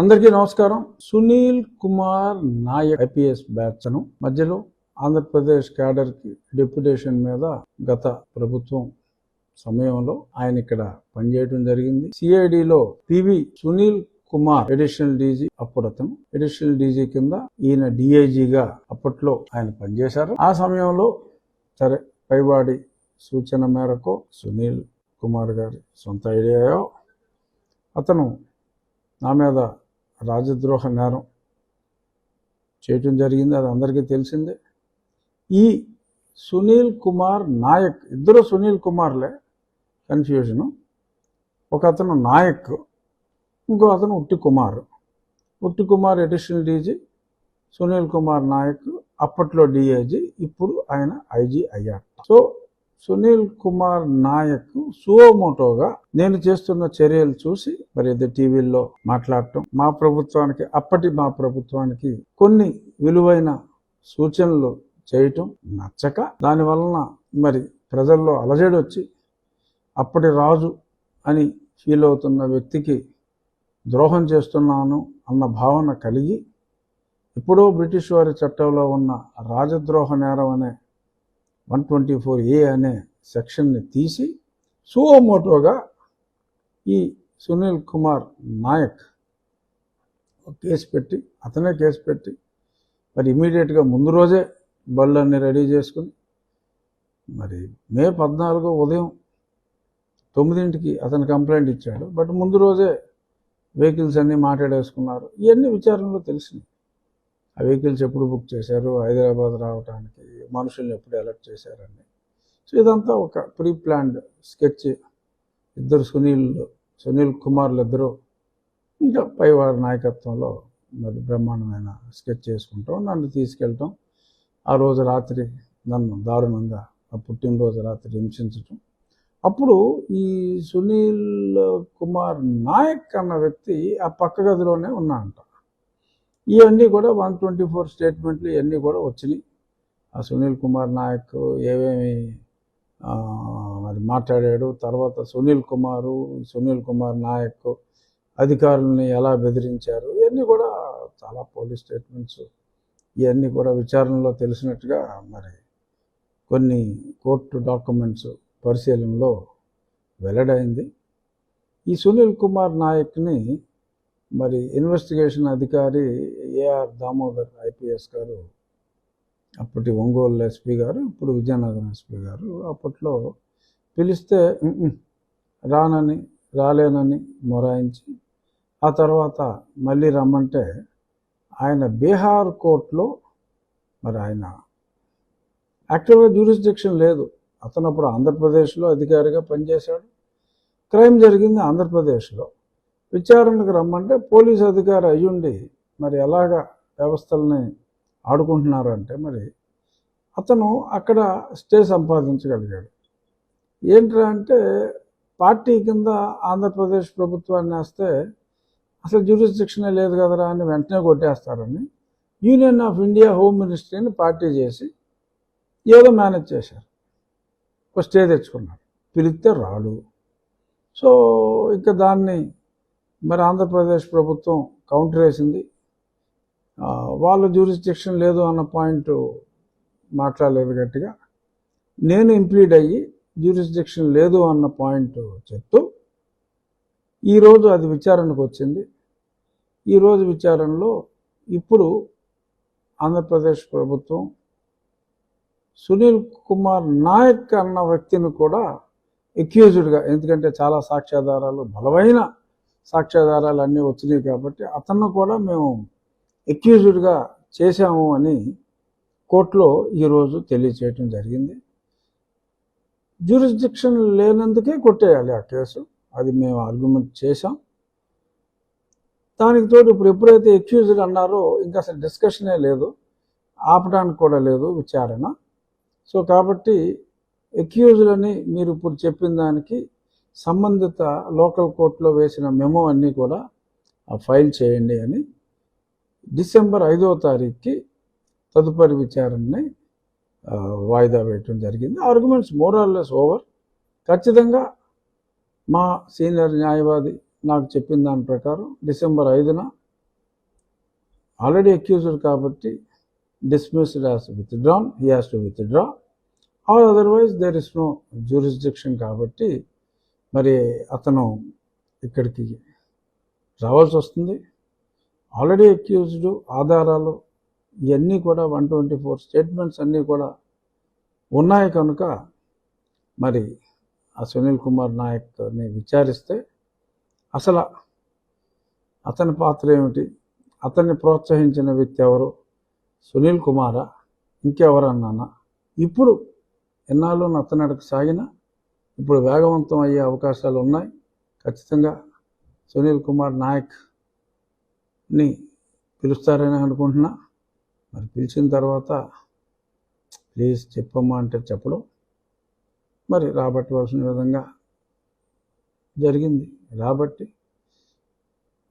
అందరికీ నమస్కారం. సునీల్ కుమార్ నాయక్ ఐపీఎస్ బ్యాచ్ను మధ్యలో ఆంధ్రప్రదేశ్ క్యాడర్కి డెప్యుటేషన్ మీద గత ప్రభుత్వం సమయంలో ఆయన ఇక్కడ పనిచేయడం జరిగింది. సిఐడిలో PV Sunil Kumar additional DG అప్పుడు అతను. ఎడిషనల్ డీజీ కింద ఈయన డిఐజీగా అప్పట్లో ఆయన పనిచేశారు. ఆ సమయంలో సరే పైవాడి సూచన మేరకు సునీల్ కుమార్ గారి సొంత ఐడియాయో అతను నా మీద రాజద్రోహ నేరం చేయటం జరిగింది అది అందరికీ తెలిసిందే. ఈ సునీల్ కుమార్ నాయక్ ఇద్దరు సునీల్ కుమార్లే కన్ఫ్యూజను. ఒక అతను నాయక్ ఇంకో అతను ఉట్టి కుమార్. ఉట్టి కుమార్ అడిషనల్ డీజీ సునీల్ కుమార్ నాయక్ అప్పట్లో డిఐజీ ఇప్పుడు ఆయన ఐజీ అయ్యారు సో సునీల్ కుమార్ నాయక్ సువోమోటోగా నేను చేస్తున్న చర్యలు చూసి మరి ఇది టీవీల్లో మాట్లాడటం మా ప్రభుత్వానికి అప్పటి మా ప్రభుత్వానికి కొన్ని విలువైన సూచనలు చేయటం నచ్చక దాని వలన మరి ప్రజల్లో అలజడి వచ్చి అప్పటి రాజు అని ఫీల్ అవుతున్న వ్యక్తికి ద్రోహం చేస్తున్నాను అన్న భావన కలిగి ఎప్పుడో బ్రిటిష్ వారి చట్టంలో ఉన్న రాజద్రోహ నేరం అనే వన్ ట్వంటీ ఫోర్ ఏ అనే సెక్షన్ని తీసి సువోమోటోగా ఈ సునీల్ కుమార్ నాయక్ కేసు పెట్టి అతనే కేసు పెట్టి మరి ఇమీడియట్గా ముందు రోజే బళ్ళన్నీ రెడీ చేసుకుని మరి మే పద్నాలుగో ఉదయం తొమ్మిదింటికి అతను కంప్లైంట్ ఇచ్చాడు. బట్ ముందు రోజే వెహికల్స్ అన్నీ మాట్లాడేసుకున్నారు. ఇవన్నీ విచారణలో తెలిసినాయి ఆ వెహికల్స్ ఎప్పుడు బుక్ చేశారు? హైదరాబాద్ రావడానికి మనుషుల్ని ఎప్పుడు అలర్ట్ చేశారని. సో ఇదంతా ఒక ప్రీ ప్లాన్డ్ స్కెచ్ ఇద్దరు సునీల్ సునీల్ కుమార్లు ఇద్దరు ఇంకా పైవారి నాయకత్వంలో మరి బ్రహ్మాండమైన స్కెచ్ చేసుకుంటాం. నన్ను తీసుకెళ్ళటం. ఆ రోజు రాత్రి నన్ను దారుణంగా ఆ పుట్టినరోజు రాత్రి హింసించటం. అప్పుడు ఈ సునీల్ కుమార్ నాయక్ అన్న వ్యక్తి ఆ పక్క గదిలోనే ఉన్నా అంట. ఇవన్నీ కూడా వన్ ట్వంటీ ఫోర్ స్టేట్మెంట్లు ఇవన్నీ కూడా వచ్చినాయి. ఆ సునీల్ కుమార్ నాయక్ ఏమేమి మరి మాట్లాడాడు తర్వాత సునీల్ కుమారు సునీల్ కుమార్ నాయక్ అధికారులని ఎలా బెదిరించారు ఇవన్నీ కూడా చాలా పోలీస్ స్టేట్మెంట్స్. ఇవన్నీ కూడా విచారణలో తెలిసినట్టుగా మరి కొన్ని కోర్టు డాక్యుమెంట్స్ పరిశీలనలో వెల్లడైంది. ఈ సునీల్ కుమార్ నాయక్ని మరి ఇన్వెస్టిగేషన్ అధికారి ఏఆర్ దామోదర్ ఐపీఎస్ గారు అప్పటి ఒంగోలు ఎస్పీ గారు ఇప్పుడు విజయనగరం ఎస్పీ గారు అప్పట్లో పిలిస్తే రానని రాలేనని మొరాయించి ఆ తర్వాత మళ్ళీ రమ్మంటే ఆయన బీహార్ కోర్టులో మరి ఆయన యాక్టివ్గా జ్యూరిస్డిక్షన్ లేదు. అతను అప్పుడు ఆంధ్రప్రదేశ్లో అధికారిగా పనిచేశాడు. క్రైమ్ జరిగింది ఆంధ్రప్రదేశ్లో. విచారణకు రమ్మంటే పోలీస్ అధికారి అయ్యుండి మరి ఎలాగ వ్యవస్థల్ని ఆడుకుంటున్నారంటే మరి అతను అక్కడ స్టే సంపాదించగలిగాడు. ఏంట్రా అంటే పార్టీ కింద ఆంధ్రప్రదేశ్ ప్రభుత్వాన్ని వేస్తే అసలు జ్యూరిస్డిక్షనే లేదు కదరా అని వెంటనే కొట్టేస్తారని యూనియన్ ఆఫ్ ఇండియా హోమ్ మినిస్ట్రీని పార్టీ చేసి ఏదో మేనేజ్ చేశారు. ఒక స్టే తెచ్చుకున్నాడు పిలిస్తే రాడు. సో ఇంకా దాన్ని మరి ఆంధ్రప్రదేశ్ ప్రభుత్వం కౌంటర్ వేసింది. వాళ్ళు వాళ్ళ జ్యూరిస్డిక్షన్ లేదు అన్న పాయింట్ మాట్లాడలేదు గట్టిగా. నేను ఇంప్లీడ్ అయ్యి జ్యూరిస్డిక్షన్ లేదు అన్న పాయింట్ చెప్తూ ఈరోజు అది విచారణకు వచ్చింది. ఈరోజు విచారణలో ఇప్పుడు ఆంధ్రప్రదేశ్ ప్రభుత్వం సునీల్ కుమార్ నాయక్ అన్న వ్యక్తిని కూడా ఎక్యూజ్డ్గా ఎందుకంటే చాలా సాక్ష్యాధారాలు బలమైన సాక్ష్యాధారాలు అన్నీ వచ్చినాయి కాబట్టి అతను కూడా మేము ఎక్యూజ్డ్గా చేశాము అని కోర్టులో ఈరోజు తెలియచేయటం జరిగింది. జ్యూరిస్డిక్షన్ లేనందుకే కొట్టేయాలి ఆ కేసు. అది మేము ఆర్గ్యుమెంట్ చేశాం. దానికి తోడు ఇప్పుడు ఎప్పుడైతే ఎక్యూజ్డ్ అన్నారో ఇంకా అసలు డిస్కషనే లేదు. ఆపడానికి కూడా లేదు విచారణ. సో కాబట్టి ఎక్యూజ్డ్ అని మీరు ఇప్పుడు చెప్పిన దానికి సంబంధిత లోకల్ కోర్టులో వేసిన మెమో అన్నీ కూడా ఫైల్ చేయండి అని డిసెంబర్ ఐదవ తారీఖుకి తదుపరి విచారణని వాయిదా వేయటం జరిగింది. ఆర్గ్యుమెంట్స్ మోరల్లెస్ ఓవర్ ఖచ్చితంగా మా సీనియర్ న్యాయవాది నాకు చెప్పిన దాని ప్రకారం డిసెంబర్ ఐదున ఆల్రెడీ అక్యూజ్డ్ కాబట్టి dismissed as withdrawn he has to withdraw or otherwise there is no jurisdiction కాబట్టి మరి అతను ఇక్కడికి రావాల్సి వస్తుంది. ఆల్రెడీ అక్యూజ్డ్ ఆధారాలు ఇవన్నీ కూడా వన్ ట్వంటీ ఫోర్ స్టేట్మెంట్స్ అన్నీ కూడా ఉన్నాయి కనుక మరి ఆ సునీల్ కుమార్ నాయక్ని విచారిస్తే అసలు అతని పాత్ర ఏమిటి? అతన్ని ప్రోత్సహించిన వ్యక్తి ఎవరు? సునీల్ కుమారా? ఇంకెవరన్నానా? ఇప్పుడు ఎన్నాళ్ళు నత్తనడక సాగిన ఇప్పుడు వేగవంతం అయ్యే అవకాశాలు ఉన్నాయి. ఖచ్చితంగా సునీల్ కుమార్ నాయక్ని పిలుస్తారని అనుకుంటున్నా. మరి పిలిచిన తర్వాత ప్లీజ్ చెప్పమ్మా అంటే చెప్పడం. మరి రాబట్టవలసిన విధంగా జరిగింది. రాబట్టి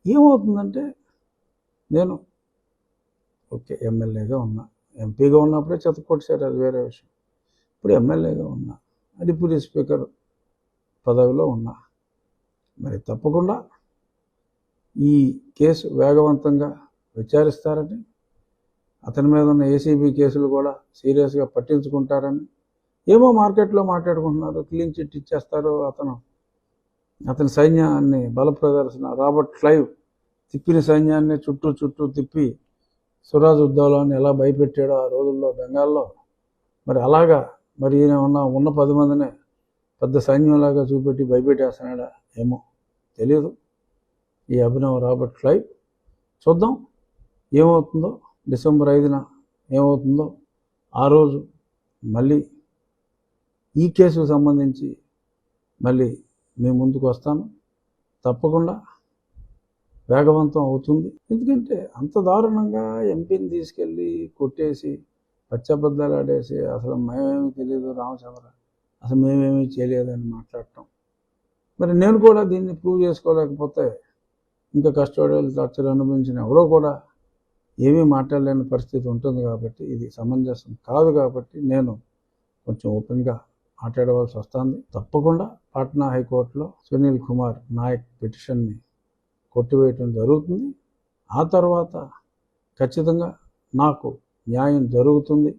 ఏమవుతుందంటే నేను ఓకే ఎమ్మెల్యేగా ఉన్నా. ఎంపీగా ఉన్నప్పుడే చెత్త కొట్టేశారు అది వేరే విషయం. ఇప్పుడు ఎమ్మెల్యేగా ఉన్నా డిప్యూటీ స్పీకర్ పదవిలో ఉన్నా. మరి తప్పకుండా ఈ కేసు వేగవంతంగా విచారిస్తారని అతని మీద ఉన్న ఏసీబీ కేసులు కూడా సీరియస్గా పట్టించుకుంటారని ఏమో మార్కెట్లో మాట్లాడుకుంటున్నారు క్లీన్ చిట్ ఇచ్చేస్తారు అతను. అతని సైన్యాన్ని బల ప్రదర్శన రాబర్ట్ క్లైవ్ తిప్పిన సైన్యాన్ని చుట్టూ చుట్టూ తిప్పి సురాజ్ ఉద్యోగాన్ని ఎలా భయపెట్టాడో ఆ రోజుల్లో బెంగాల్లో. మరి అలాగా మరి ఈయన ఉన్న ఉన్న పది మందిని పెద్ద సైన్యంలాగా చూపెట్టి భయపెట్టేస్తున్నాడా ఏమో తెలియదు ఈ అభినవ్ రాబర్ట్ క్లైవ్ చూద్దాం ఏమవుతుందో డిసెంబర్ ఐదున ఏమవుతుందో ఆ రోజు మళ్ళీ ఈ కేసుకు సంబంధించి మళ్ళీ మీ ముందుకు వస్తాను. తప్పకుండా వేగవంతం అవుతుంది. ఎందుకంటే అంత దారుణంగా ఎంపీని తీసుకెళ్ళి కొట్టేసి పచ్చబద్దాలు ఆడేసి అసలు మేమేమి తెలియదు రామచంద్ర అసలు మేమేమి చేయలేదని మాట్లాడటం. మరి నేను కూడా దీన్ని ప్రూవ్ చేసుకోలేకపోతే ఇంకా కస్టోడియల్ టార్చర్ అనుభవించిన ఎవరో కూడా ఏమీ మాట్లాడలేని పరిస్థితి ఉంటుంది కాబట్టి ఇది సమంజసం కాదు కాబట్టి నేను కొంచెం ఓపెన్గా మాట్లాడవలసి వస్తుంది. తప్పకుండా పాట్నా హైకోర్టులో సునీల్ కుమార్ నాయక్ పిటిషన్ని కొట్టివేయటం జరుగుతుంది. ఆ తర్వాత ఖచ్చితంగా నాకు న్యాయం జరుగుతుంది.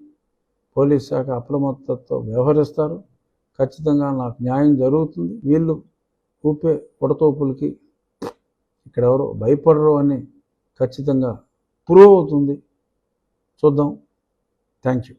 పోలీస్ శాఖ అప్రమత్తతో వ్యవహరిస్తారు. ఖచ్చితంగా నాకు న్యాయం జరుగుతుంది. వీళ్ళు ఊపే పొడతోపులకి ఇక్కడ ఎవరు భయపడరు అని ఖచ్చితంగా ప్రూవ్ అవుతుంది. చూద్దాం. Thank you.